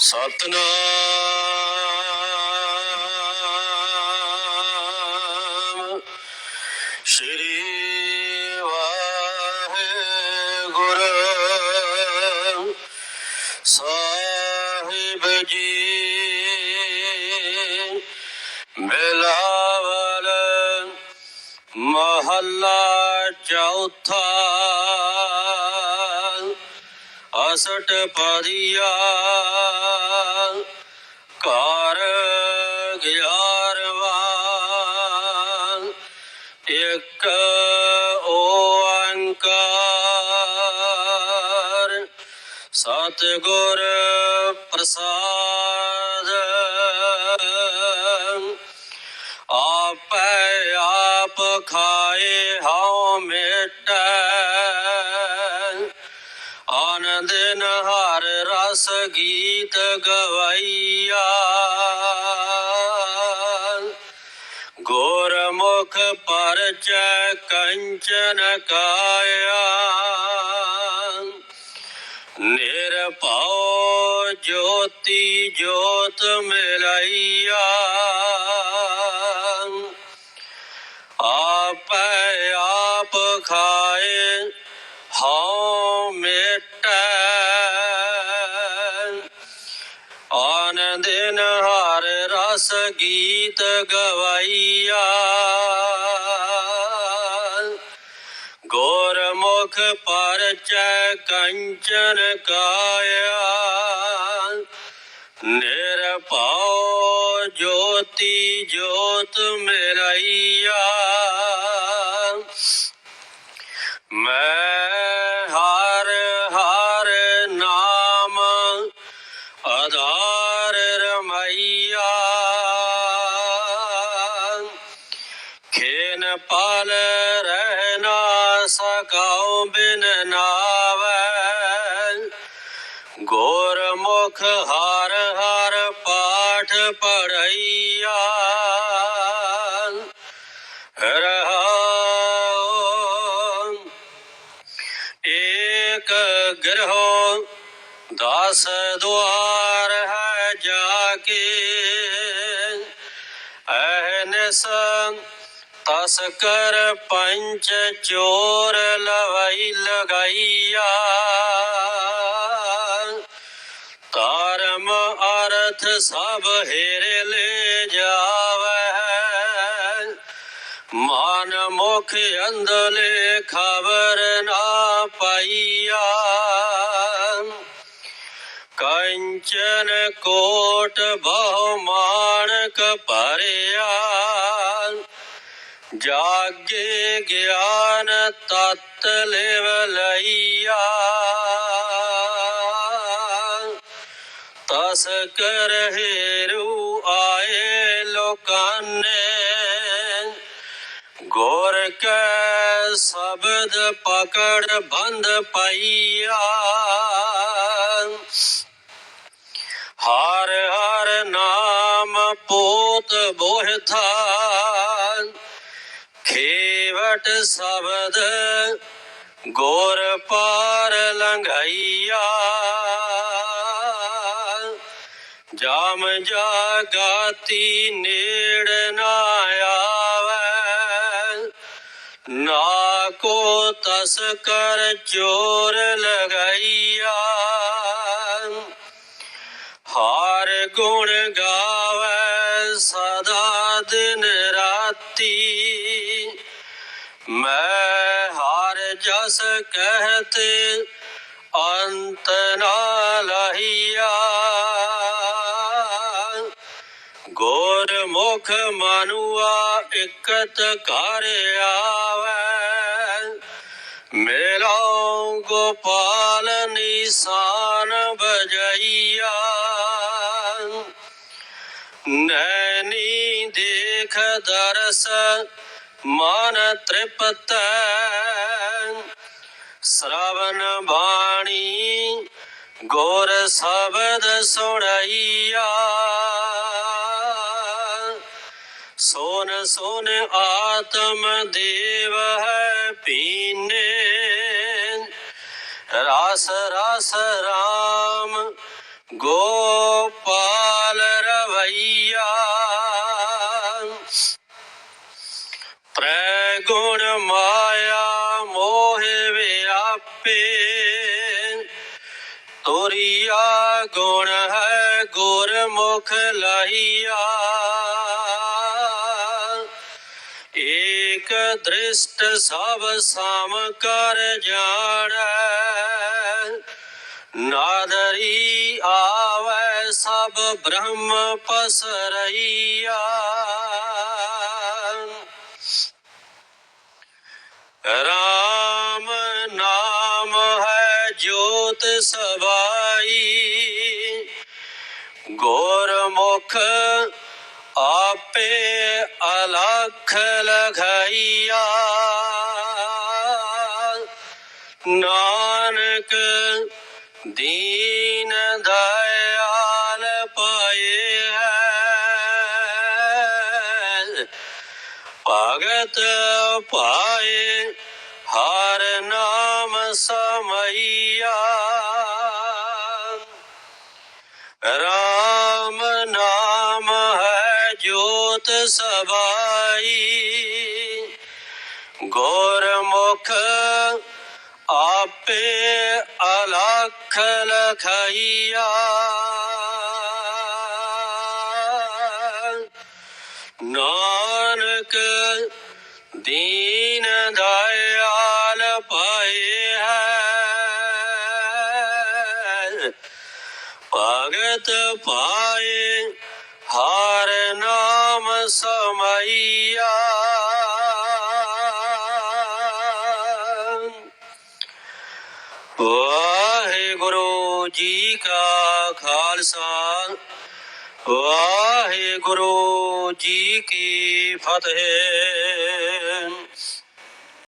ਸਤਨਾਮ। ਸ਼੍ਰੀ ਵਾਹਿਗੁਰੂ। ਸਾਹਿਬ ਜੀ ਬਿਲਾਵਲ ਮਹੱਲਾ ਚੌਥਾ। ਅਸਟ ਪਰਿਆ। ਘਰ ਗਿਆਰਵਾ। ਇੱਕ ਓੰਕਾਰ। ਸਤਿਗੁਰ ਪ੍ਰਸਾਦ। ਆਪੇ ਆਪ ਖਾਏ ਹਉ ਮਿਟੈ। ਆਨੰਦ ਨਹਰ ਰਸ ਗੀਤ ਗਵਈਆ। ਗੁਰਮੁਖ ਪਰਚੈ ਕੰਚਨ ਕਾਇਆ। ਨਿਰਭਉ ਜੋਤੀ ਜੋਤ ਮਿਲਈਆ। ਆਪੇ ਆਪ ਖਾਏ ਹਉ ਗੀਤ ਗਵਈਆ। ਗੁਰਮੁਖ ਪਰਚੈ ਕੰਚਨ ਕਾਇਆ। ਨਿਰਭਉ ਜੋਤੀ ਜੋਤ ਮਿਲਈਆ ਮੈਂ ਹਰ ਹਰ ਨਾਮ ਆਧਾਰ ਰਮਈਆ। ਪਾਲ ਰਹਿ ਨਾ ਸਕਾਉ ਬਿਨ ਨਾਵੈ। ਗੁਰਮੁਖ ਹਰ ਹਰ ਪਾਠ ਪੜਈਆ ਰਹਾਉ ਏਕ ਗ੍ਰਹਿ ਦਸ ਦੁਆਰ ਹੈ ਜਾ ਕੇ। ਅਹਨਸ ਤਸ ਕਰ ਪੰਚ ਚੋਰ ਲਵਈ ਲਗਾਈਆ। ਧਰਮ ਅਰਥ ਸਭ ਹੇਰੇ ਲੈ ਜਾਵੇ। ਮਨ ਮੁਖ ਅੰਦਲੇ ਖਬਰ ਨਾ ਪਾਈਆ। ਕੰਚਨ ਕੋਟ ਬਹੁ ਗਿਆਨ ਤਤ ਲਿਵ ਲਈਆ। ਤਸ ਕਰ ਹੇਰੂ ਆਏ ਲੋਕਾਂ ਨੇ ਗੁਰ ਕੈ ਸ਼ਬਦ ਪਕੜ ਬੰਦ ਪਈਆ। ਹਰ ਹਰ ਨਾਮ ਪੋਤ ਬੋਹਥਾ ਖੇਵਟ ਸ਼ਬਦ ਗੁਰ ਪਾਰ ਲੰਘਈਆ। ਜਾਮ ਜਾਗਾਤੀ ਨੇੜ ਨਾ ਆਵੇ। ਨਾ ਕੋ ਤਸ ਚੋਰ ਲਗਈਆ। ਹਾਰ ਗੁਣ ਗਾ ਜਸ ਕਹਤੇ, ਅੰਤ ਨਾ ਲਹੀਆ ਗੁਰ ਮੁਖ ਮਨੁਆ ਇਕਤ ਕਰ ਆਵੇ। ਮੇਰਾ ਗੋਪਾਲ ਨਿਸ਼ਾਨ ਬਜਈਆ ਨੈਣੀ ਦੇਖ ਦਰਸ ਮਨ ਤ੍ਰਿਪਤ। ਸ਼ਰਵਨ ਬਾਣੀ, ਗੋਰ ਸ਼ਬਦ ਸੁਣਈਆ। ਸੋਨ ਸੋਨ ਆਤਮ ਦੇਵ ਹੈ ਪੀਨੇ। ਰਸ ਰਸ ਰਾਮ ਗੋਪਾਲ ਰਵਈਆ। ਵਿਆਪੇ ਤੋਰੀਆ ਗੁਣ ਹੈ ਗੁਰਮੁਖ ਲਾਈਆ ਏਕ ਦ੍ਰਿਸ਼ਟ ਸਭ ਸਮ ਕਰ ਜਾਣੈ। ਨਾਦਰੀ ਆਵੈ ਸਭ ਬ੍ਰਹਮ ਪਸਰਈਆ ਜੋਤ ਸਵਾਈ। ਗੁਰਮੁਖ ਆਪੇ ਅਲਖ ਲਗਾਈਆ। ਨਾਨਕ ਦੀਨ ਦਇਆਲ ਪਾਏ ਹੈ। ਭਗਤ ਪਾਏ ਹਰ ਨਾਮ ਸਮਈਆ। ਰਾਮ ਨਾਮ ਹੈ ਜੋਤ ਸਬਾਈ। ਗੁਰਮੁਖ ਆਪੇ ਅਲਖ ਲਖਈਆ। ਨਾਨਕ ਦੀਨ ਦਇਆਲ ਭਗਤ ਪਾਏ ਹਰ ਨਾਮ ਸਮਈਆ। ਵਾਹਿਗੁਰੂ ਜੀ ਕਾ ਖਾਲਸਾ ਵਾਹਿਗੁਰੂ ਜੀ ਕੀ ਫਤਿਹ।